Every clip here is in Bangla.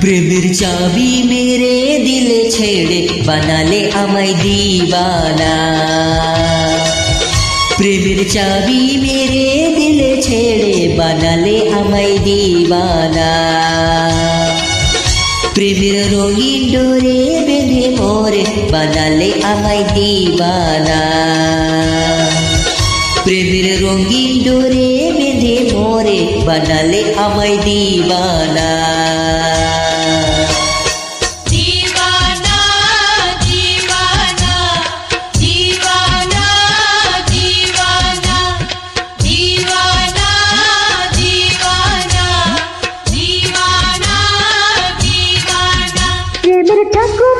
প্রেমের চাবি মেরে দিলে ছেড়ে বানালে আমায় দিবানা। প্রেমের চাবি মেরে দিলে ছেড়ে বানালে আমায় দিবানা। প্রেমের রঙিন ডোরে বেঁধে মোরে বানালে আমায় দিবানা। প্রেমের রঙিন ডোরে বেঁধে মোরে বানালে আমায় দিবানা। cakup.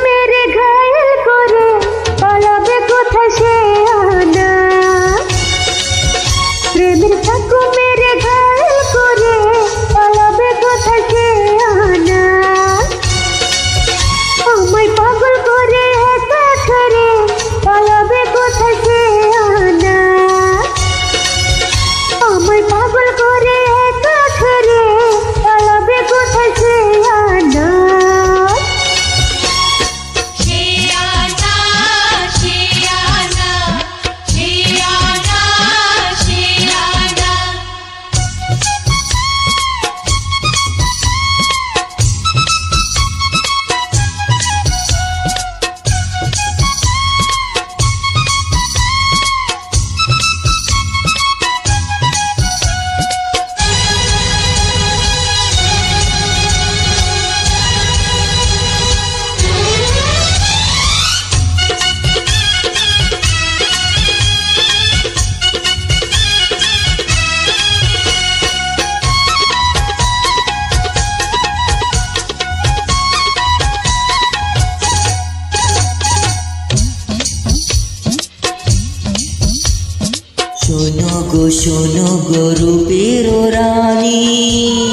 শোনো গো শোনো গো, রূপের রানী।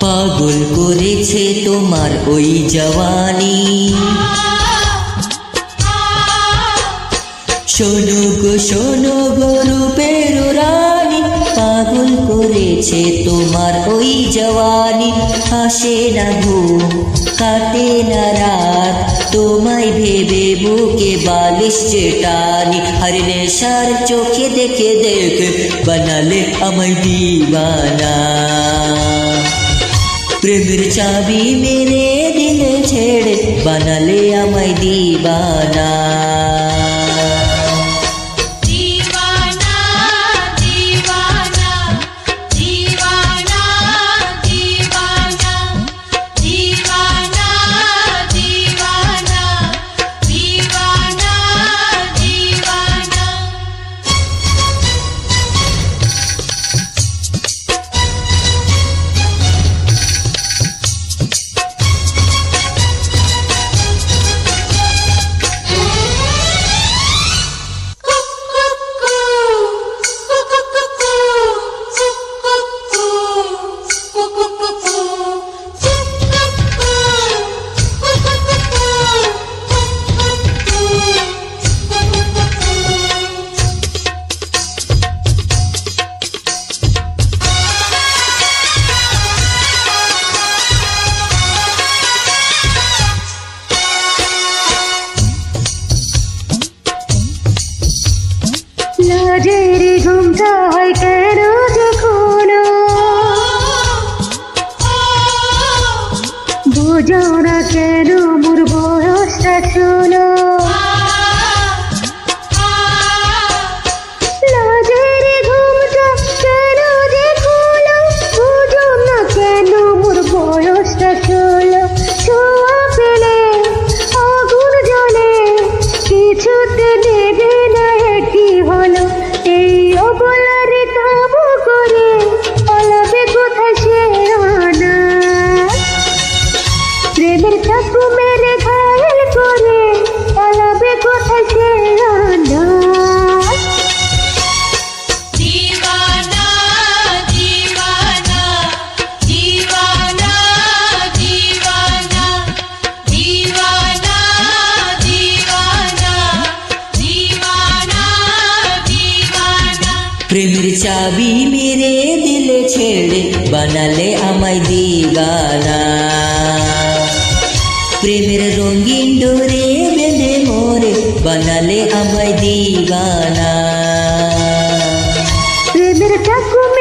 পাগল করেছে তোমার ওই জওয়ানি। শোনো গো শোনো গো, রূপের রানী। পাগল করেছে তোমার ওই জওয়ানি। আসে না ঘুম, কাটে না রাত। তোমায় ভেবে বুকে বালিশ চেটানি। আর নেশার চোখে দেখে দেখে, বানালে আমায় দিবানা। প্রেমের চাবি মেরে দিলে ছেড়ে, বানালে আমায় দিবানা। লাজের ঘুমটা হয় কেন যখন? বুঝো না কেন মোর বয়সটা ষোলো প্রেমের চাবি মেরে দিলে ছেড়ে বানালে আমায় দিবানা। প্রেমের রঙিন ডোরে বেঁধে মোরে বানালে আমায় দিবানা। প্রেমের ঠাকুর